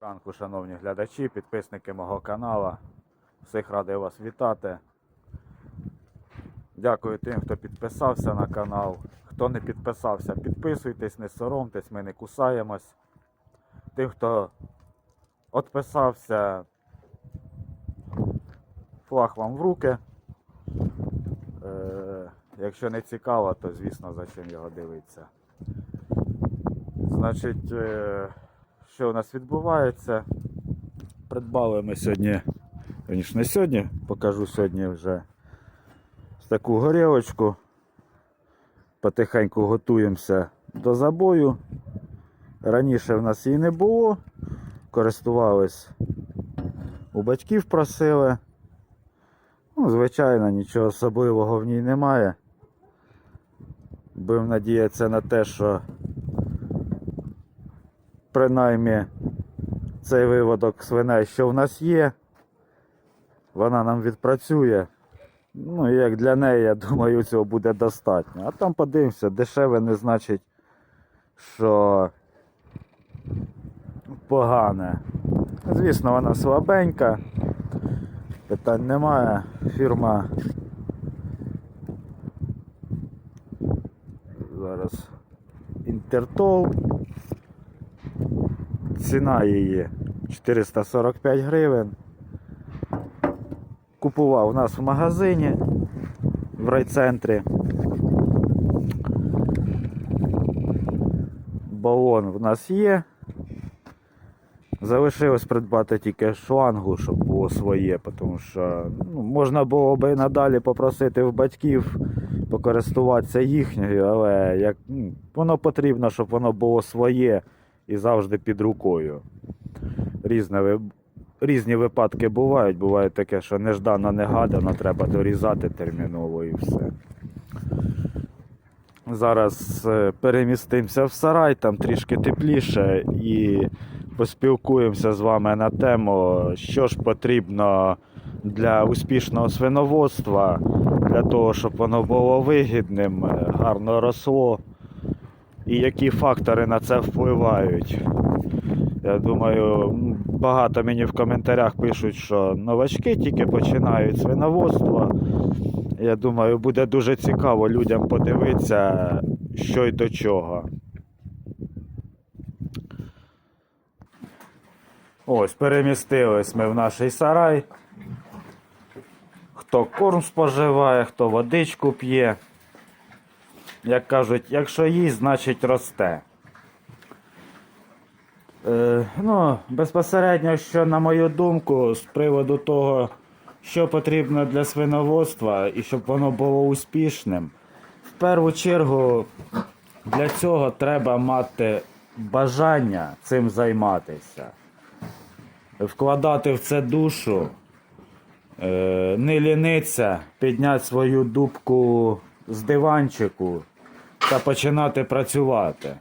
Ранку, шановні глядачі, підписники мого каналу. Всіх радий вас вітати. Дякую тим, хто підписався на канал. Хто не підписався, підписуйтесь, не соромтесь, ми не кусаємось. Тим, хто відписався, флаг вам в руки. Е, якщо не цікаво, то звісно за чим його дивитися. Значить, е, що у нас відбувається? Придбали ми сьогодні, звісно, не сьогодні, покажу сьогодні вже таку горілочку. Потихеньку готуємося до забою. Раніше в нас її не було. Користувались у батьків просили. Ну, звичайно, нічого особливого в ній немає. Будемо надіятися на те, що принаймні цей виводок свиней, що в нас є, вона нам відпрацює. Ну, як для неї, я думаю, цього буде достатньо. А там подивимося, дешеве не значить, що погане. Звісно, вона слабенька, питань немає. Фірма зараз Інтертол. Ціна її 445 гривень. Купував у нас в магазині в райцентрі. Балон в нас є. Залишилось придбати тільки шлангу, щоб було своє, тому що ну, можна було би і надалі попросити в батьків покористуватися їхньою, але як, ну, воно потрібно, щоб воно було своє і завжди під рукою. Різне, різні випадки бувають. Буває таке, що неждано негадано, треба дорізати терміново і все. Зараз е, перемістимося в сарай, там трішки тепліше, і поспілкуємося з вами на тему, що ж потрібно для успішного свиноводства, для того, щоб воно було вигідним, е, гарно росло, і які фактори на це впливають. Я думаю, багато мені в коментарях пишуть, що новачки тільки починають свиноводство. Я думаю, буде дуже цікаво людям подивитися, що й до чого. Ось, перемістились ми в наш сарай. Хто корм споживає, хто водичку п'є. Як кажуть, якщо їсть, значить росте. Е, ну, безпосередньо, що на мою думку, з приводу того, що потрібно для свиноводства і щоб воно було успішним, в першу чергу для цього треба мати бажання цим займатися, вкладати в це душу, е, не лінитися, підняти свою дубку з диванчику та починати працювати.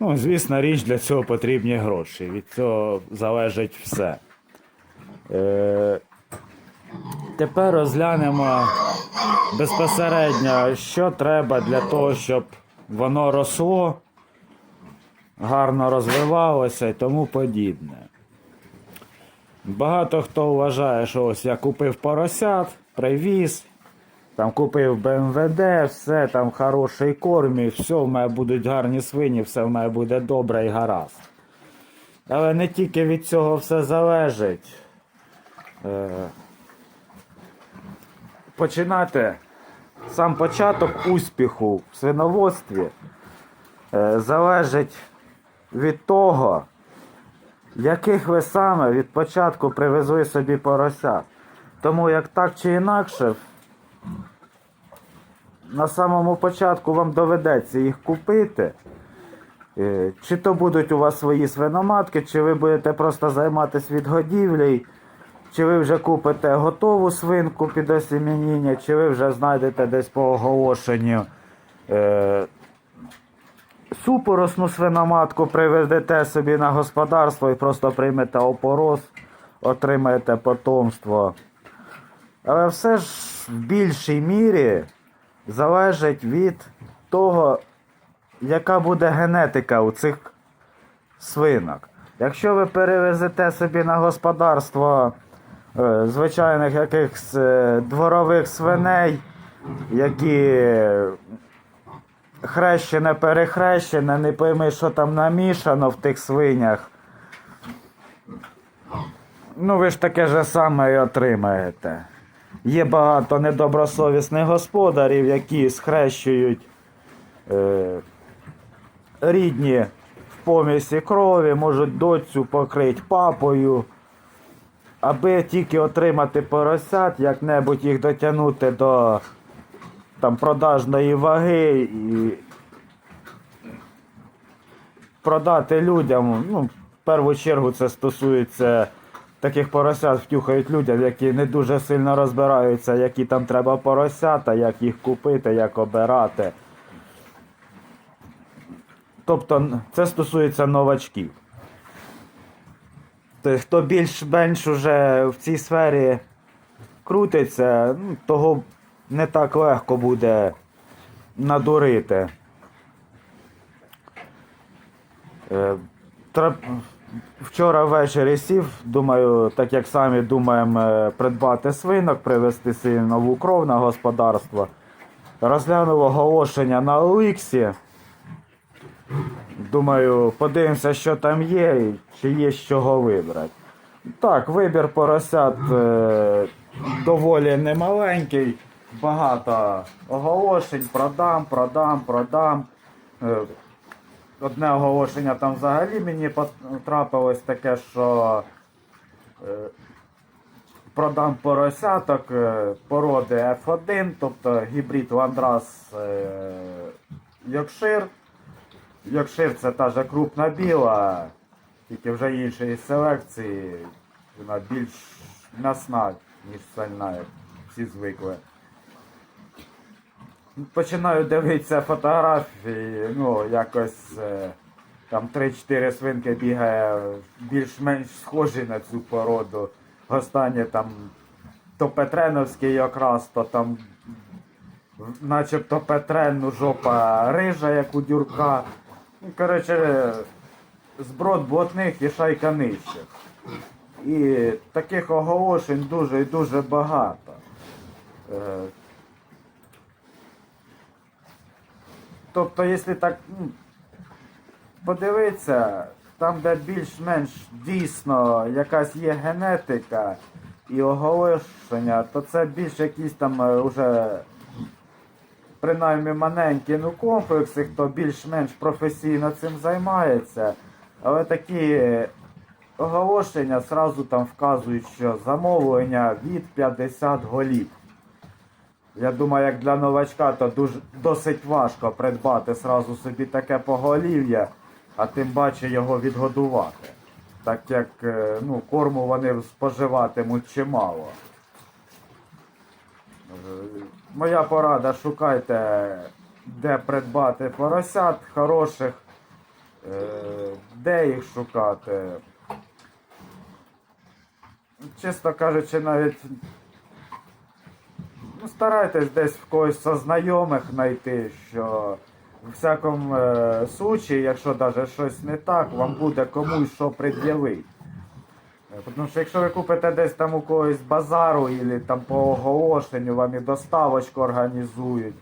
Ну, звісно, річ для цього потрібні гроші. Від цього залежить все. Е, тепер розглянемо безпосередньо, що треба для того, щоб воно росло, гарно розвивалося і тому подібне. Багато хто вважає, що ось я купив поросят, привіз, там купив БМВД, все там хороший корм, і все, в мене будуть гарні свині, все в мене буде добре і гаразд. Але не тільки від цього все залежить. Е, починати сам початок успіху в свиноводстві е, залежить від того, яких ви саме від початку привезли собі поросят. Тому як так чи інакше, на самому початку вам доведеться їх купити. Е, Чи то будуть у вас свої свиноматки, чи ви будете просто займатися відгодівлею, чи ви вже купите готову свинку під осім'яніння, чи ви вже знайдете десь по оголошенню е, супоросну свиноматку, приведете собі на господарство і просто приймете опорос, отримаєте потомство. Але все ж в більшій мірі залежить від того, яка буде генетика у цих свинок. Якщо ви перевезете собі на господарство е, звичайних якихось е, дворових свиней, які хрещене, перехрещене, не пойми, що там намішано в тих свинях. Ну, ви ж таке ж саме і отримаєте. Є багато недобросовісних господарів, які схрещують е, рідні в помісі крові, можуть доцю покрити папою, аби тільки отримати поросят, як-небудь їх дотягнути до там, продажної ваги і продати людям. Ну, в першу чергу це стосується таких поросят, втюхають людям, які не дуже сильно розбираються, які там треба поросята, як їх купити, як обирати. Тобто це стосується новачків. Тобто, хто більш-менш уже в цій сфері крутиться, ну, того не так легко буде надурити. Е, тра- Вчора ввечері сів, думаю, так як самі думаємо е, придбати свинок, привезти собі нову кров на господарство. Розглянув оголошення на Оліксі. Думаю, подивимося, що там є чи є з чого вибрати. Так, вибір поросят е, доволі немаленький, багато оголошень, продам, продам, продам. Е, одне оголошення там взагалі мені потрапилось таке, що е, продам поросяток е, породи F1, тобто гібрид Ландрас е, Йоркшир. Йоркшир це та же крупна біла, тільки вже іншої селекції. Вона більш м'ясна, ніж сальна, як всі звикли. Починаю дивитися фотографії, ну, якось е, там 3-4 свинки бігає більш-менш схожі на цю породу. Останнє там то Петреновський якраз, то там начебто Петрен, ну жопа рижа, як у дюрка. Ну, коротше, зброд блатних і шайка нижчих. І таких оголошень дуже і дуже багато. Тобто, якщо так ну, подивитися, там, де більш-менш дійсно якась є генетика і оголошення, то це більш якісь там е, уже принаймні маленькі ну, комплекси, хто більш-менш професійно цим займається. Але такі е, оголошення зразу там вказують, що замовлення від 50 голів. Я думаю, як для новачка, то дуже досить важко придбати сразу собі таке поголів'я, а тим паче його відгодувати. Так як е, ну, корму вони споживатимуть чимало. Е, Моя порада, шукайте, де придбати поросят хороших, е, де їх шукати. Чесно кажучи, навіть Ну, старайтесь десь в когось со знайомих знайти, що в всякому е, случаї, якщо навіть щось не так, вам буде комусь що пред'явити. Е, Тому що якщо ви купите десь там у когось базару або там по оголошенню, вам і доставочку організують,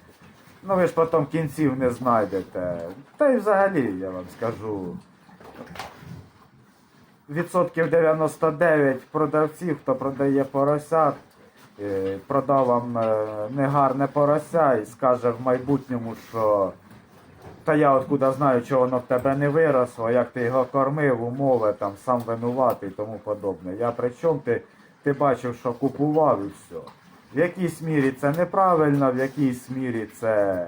ну ви ж потім кінців не знайдете. Та й взагалі, я вам скажу. Відсотків 99 продавців, хто продає поросят, продав вам е, негарне порося і скаже в майбутньому, що та я откуда знаю, чого воно в тебе не виросло, як ти його кормив, умови, там сам винуватий і тому подобне. Я при чому ти, ти бачив, що купував і все. В якійсь мірі це неправильно, в якійсь мірі це.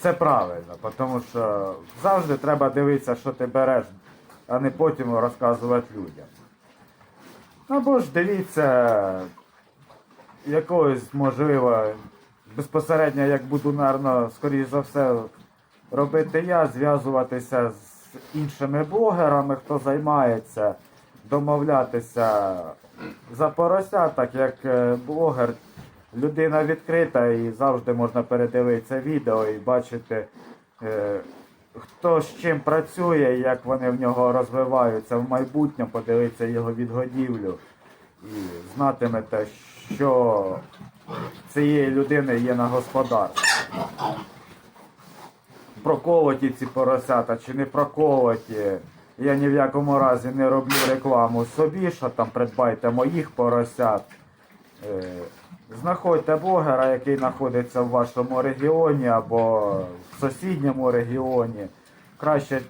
Це правильно, тому що завжди треба дивитися, що ти береш, а не потім розказувати людям. Або ж дивіться, якогось, можливо, безпосередньо, як буду, наверно, скоріш за все, робити я, зв'язуватися з іншими блогерами, хто займається, домовлятися за порося, так як е, блогер людина відкрита і завжди можна передивитися відео і бачити, е, хто з чим працює, як вони в нього розвиваються в майбутньому, подивитися його відгодівлю і знатимете, що цієї людини є на господарстві. Проколоті ці поросята чи не проколоті. Я ні в якому разі не роблю рекламу собі, що там придбайте моїх поросят. Знаходьте блогера, який знаходиться в вашому регіоні або в сусідньому регіоні. Краще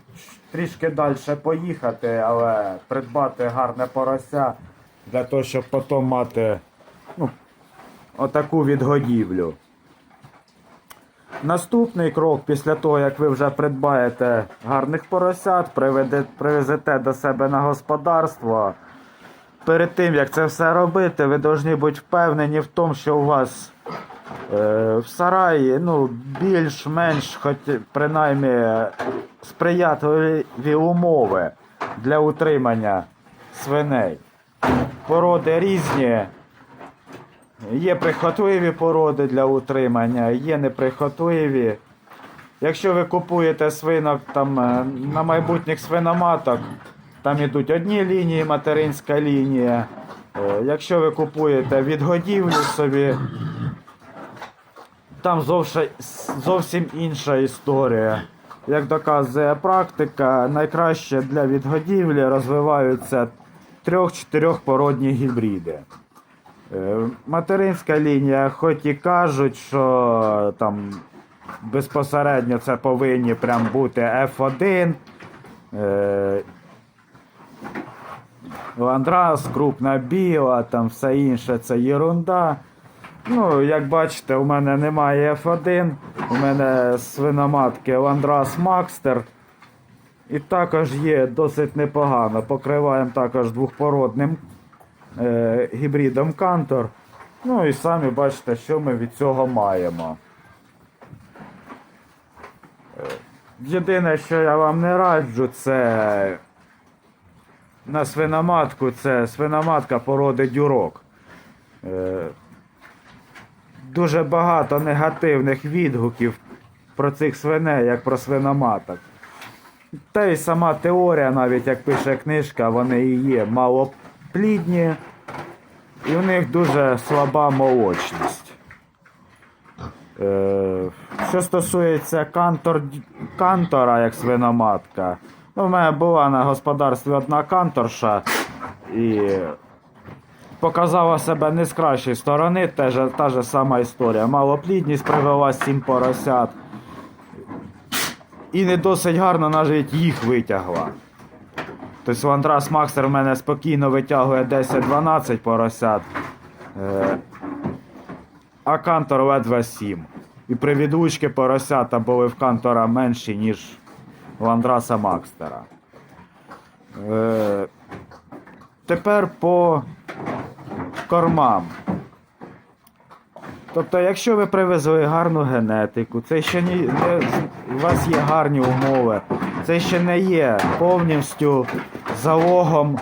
трішки далі поїхати, але придбати гарне порося для того, щоб потім мати ну, отаку відгодівлю. Наступний крок після того, як ви вже придбаєте гарних поросят, привезете до себе на господарство. Перед тим як це все робити, ви повинні бути впевнені в тому, що у вас е, в сараї ну, більш-менш, хоч принаймні сприятливі умови для утримання свиней. Породи різні. Є прихотливі породи для утримання, є неприхотливі. Якщо ви купуєте свинок там е, на майбутніх свиноматок, там ідуть одні лінії, материнська лінія. Е, Якщо ви купуєте відгодівлю собі, там зовсім інша історія. Як доказує практика, найкраще для відгодівлі розвиваються трьох-чотирьох породні гібриди. Е, Материнська лінія, хоч і кажуть, що там безпосередньо це повинні прям бути F1. Ландрас, крупна біла, там все інше це єрунда. Ну, як бачите, у мене немає F1, у мене свиноматки Ландрас Макстер. І також є досить непогано. Покриваємо також двохпородним е, гібридом Кантор. Ну і самі бачите, що ми від цього маємо. Е, Єдине, що я вам не раджу, це на свиноматку, це свиноматка породи дюрок. Е, Дуже багато негативних відгуків про цих свиней, як про свиноматок. Та й сама теорія, навіть як пише книжка, вони і є малоплідні, і в них дуже слаба молочність. Е, що стосується кантор, кантора як свиноматка, ну, в мене була на господарстві одна канторша і показала себе не з кращої сторони, та ж, та ж сама історія. Малоплідність привела сім поросят. І не досить гарно навіть їх витягла. Тобто Ландрас Макстер в мене спокійно витягує 10-12 поросят, е, а кантор ледве 7. І при відлучки поросята були в кантора менші, ніж у Андраса Макстера. Е, тепер по кормам. Тобто, якщо ви привезли гарну генетику, це ще не, не у вас є гарні умови, це ще не є повністю залогом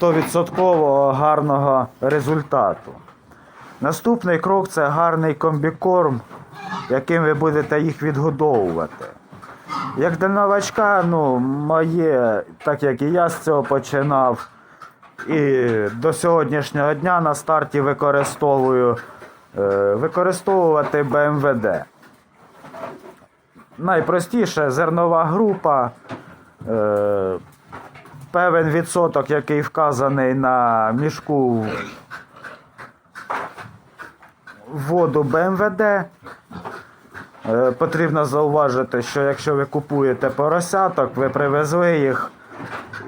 100% гарного результату. Наступний крок це гарний комбікорм, яким ви будете їх відгодовувати. Як для новачка, ну, моє, так як і я з цього починав, і до сьогоднішнього дня на старті використовую е, використовувати БМВД. Найпростіше зернова група, е, певен відсоток, який вказаний на мішку воду БМВД. Е, Потрібно зауважити, що якщо ви купуєте поросяток, ви привезли їх,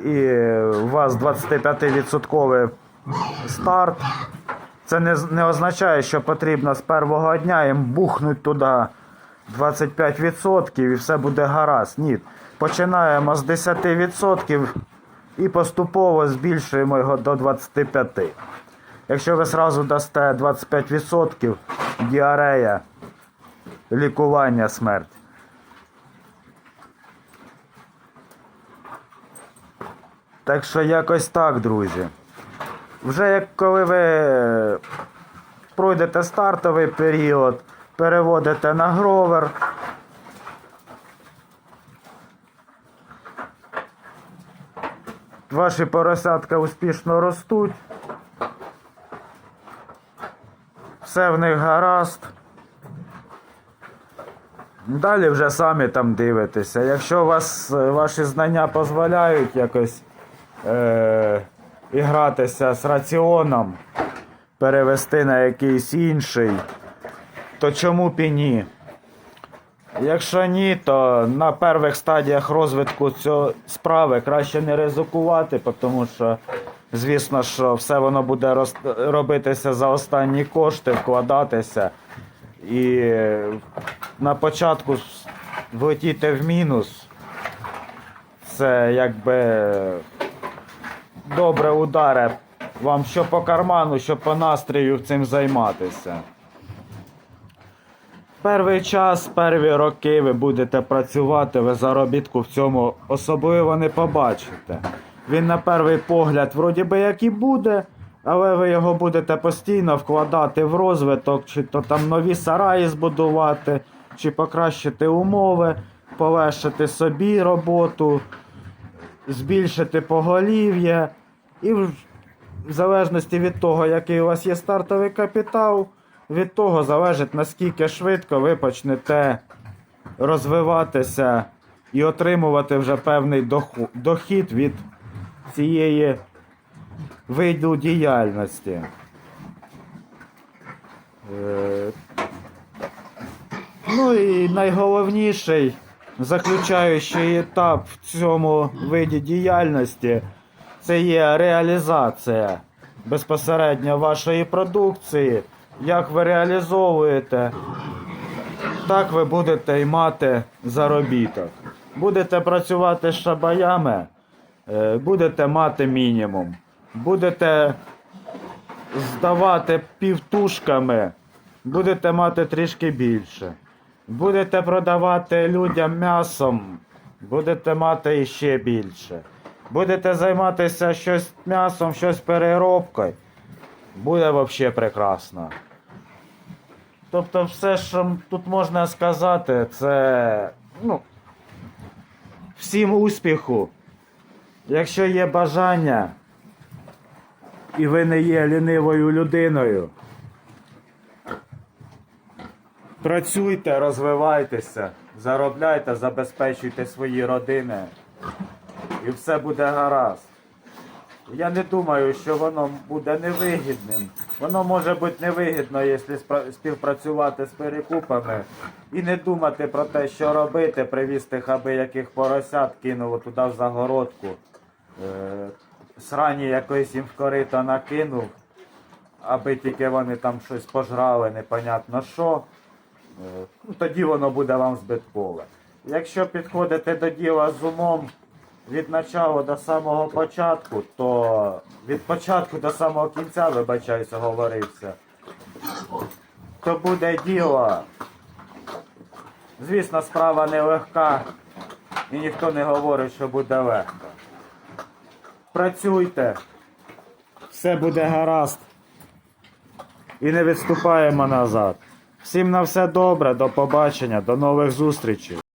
і у вас 25% старт. Це не, не означає, що потрібно з першого дня їм бухнути туди 25% і все буде гаразд. Ні. Починаємо з 10% і поступово збільшуємо його до 25%. Якщо ви зразу дасте 25%, діарея, лікування смерть. Так що якось так, друзі. Вже як коли ви пройдете стартовий період, переводите на гровер, ваші поросятка успішно ростуть, все в них гаразд. Далі вже самі там дивитеся. Якщо вас е, ваші знання дозволяють якось е, і гратися з раціоном, перевести на якийсь інший, то чому б і ні? Якщо ні, то на перших стадіях розвитку цього справи краще не ризикувати, тому що, звісно, що все воно буде роз- робитися за останні кошти, вкладатися. І на початку влетіти в мінус. Це якби добре ударе вам що по карману, що по настрою цим займатися. Перший час, перві роки ви будете працювати, ви заробітку в цьому особливо не побачите. Він на перший погляд, вроді би як і буде, але ви його будете постійно вкладати в розвиток, чи то там нові сараї збудувати, чи покращити умови, полегшити собі роботу, збільшити поголів'я. І в залежності від того, який у вас є стартовий капітал, від того залежить наскільки швидко ви почнете розвиватися і отримувати вже певний дохід від цієї виду діяльності. Е, Ну і найголовніший заключаючий етап в цьому виді діяльності це є реалізація безпосередньо вашої продукції. Як ви реалізовуєте, так ви будете й мати заробіток. Будете працювати з шабаями, е, будете мати мінімум. Будете здавати півтушками, будете мати трішки більше. Будете продавати людям м'ясом, будете мати іще більше. Будете займатися щось м'ясом, щось переробкою, буде взагалі прекрасно. Тобто, все, що тут можна сказати, це ну, всім успіху. Якщо є бажання, і ви не є лінивою людиною, працюйте, розвивайтеся, заробляйте, забезпечуйте свої родини, і все буде гаразд. Я не думаю, що воно буде невигідним. Воно може бути невигідно, якщо співпрацювати з перекупами і не думати про те, що робити, привізти хаби яких поросят, кинув туди в загородку. Срані якоїсь їм в корито накинув, аби тільки вони там щось пожрали, непонятно що. Е, ну, тоді воно буде вам збиткове. Якщо підходите до діла з умом від початку до самого початку, то від початку до самого кінця, вибачаюся, говорився, то буде діло. Звісно, справа не легка, і ніхто не говорить, що буде легко. Працюйте, все буде гаразд. І не відступаємо назад. Всім на все добре, до побачення, до нових зустрічей.